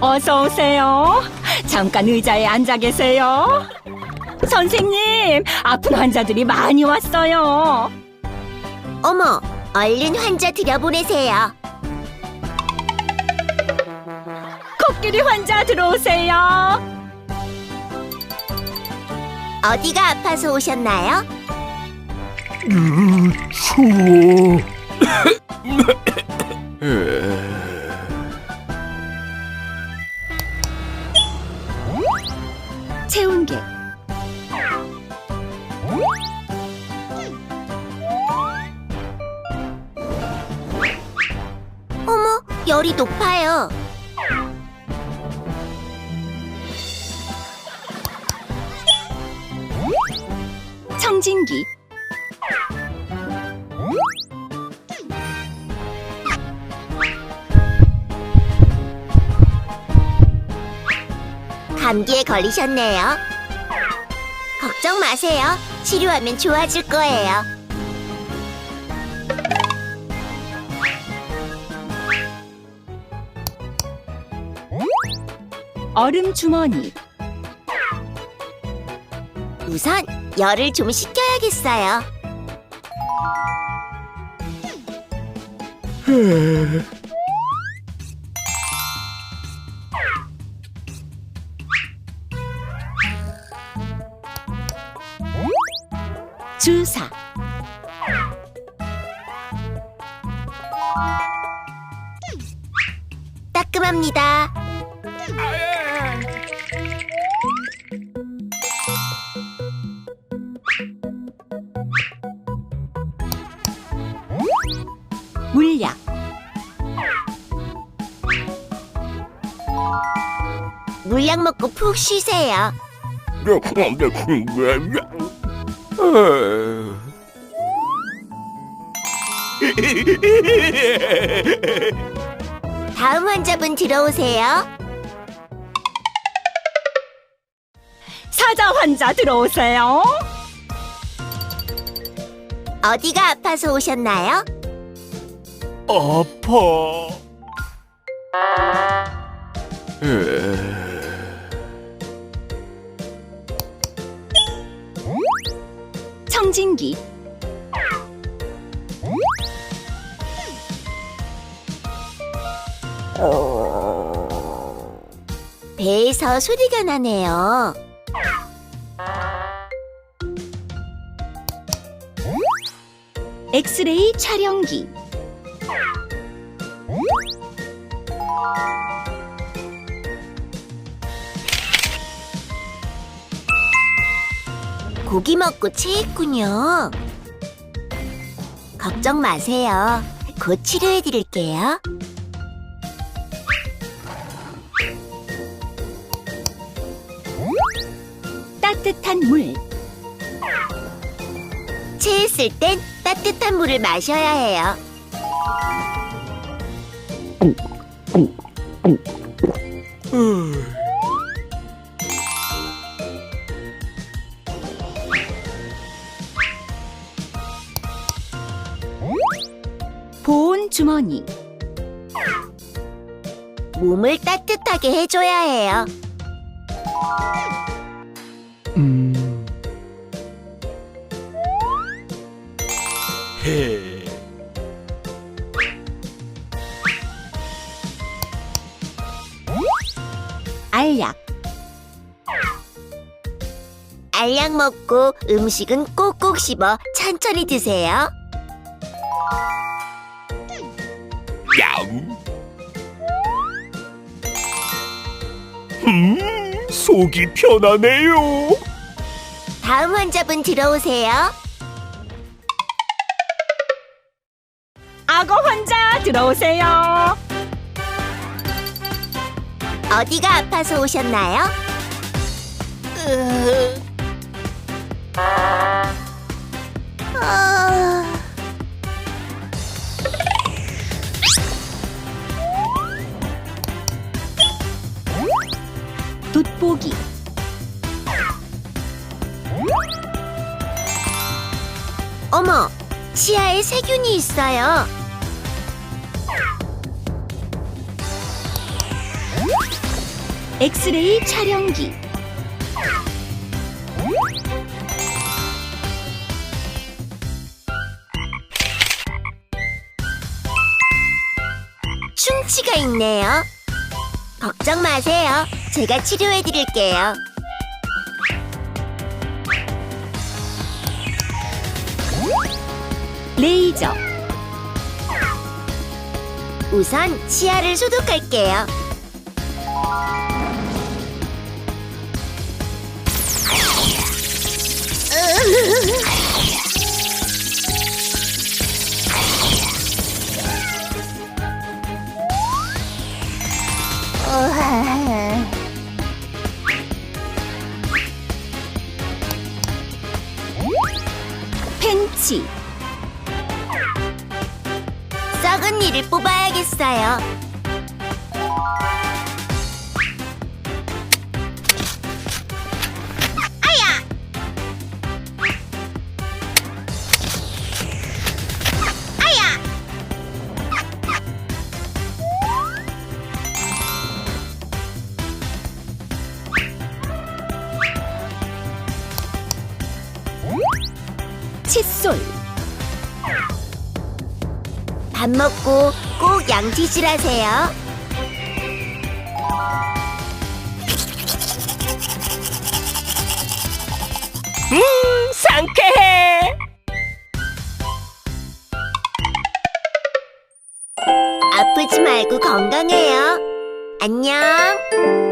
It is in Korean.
어서 오세요. 잠깐 의자에 앉아 계세요. 선생님, 아픈 환자들이 많이 왔어요. 어머, 얼른 환자 들여보내세요. 코끼리 환자 들어오세요. 어디가 아파서 오셨나요? 추워. 열이 높아요. 청진기. 감기에 걸리셨네요. 걱정 마세요. 치료하면 좋아질 거예요. 얼음 주머니. 우선 열을 좀 식혀야겠어요. 주사. 따끔합니다. 물약 먹고 푹 쉬세요. 다음 환자분 들어오세요. 사자 환자 들어오세요. 어디가 아파서 오셨나요? 아파. 청진기. 배에서 소리가 나네요. 엑스레이 촬영기. 고기 먹고 체했군요. 걱정 마세요. 곧 치료해 드릴게요. 따뜻한 물. 체했을 땐 따뜻한 물을 마셔야 해요. 보 주머니. 몸을 따뜻하게 해줘야 해요. 음. 해. 알약. 알약 먹고 음식은 꼭꼭 씹어 천천히 드세요. 얌. 음, 속이 편하네요. 다음 환자분 들어오세요. 악어 환자 들어오세요. 어디가 아파서 오셨나요? 으... 아... 어머, 치아에 세균이 있어요. 엑스레이 촬영기 충치가 있네요. 걱정 마세요. 제가 치료해 드릴게요. 레이저 우선 치아를 소독할게요. 펜치 이를 뽑아야겠어요. 아야! 아야! 칫솔 밥 먹고 꼭 양치질 하세요. 음, 상쾌해. 아프지 말고 건강해요. 안녕.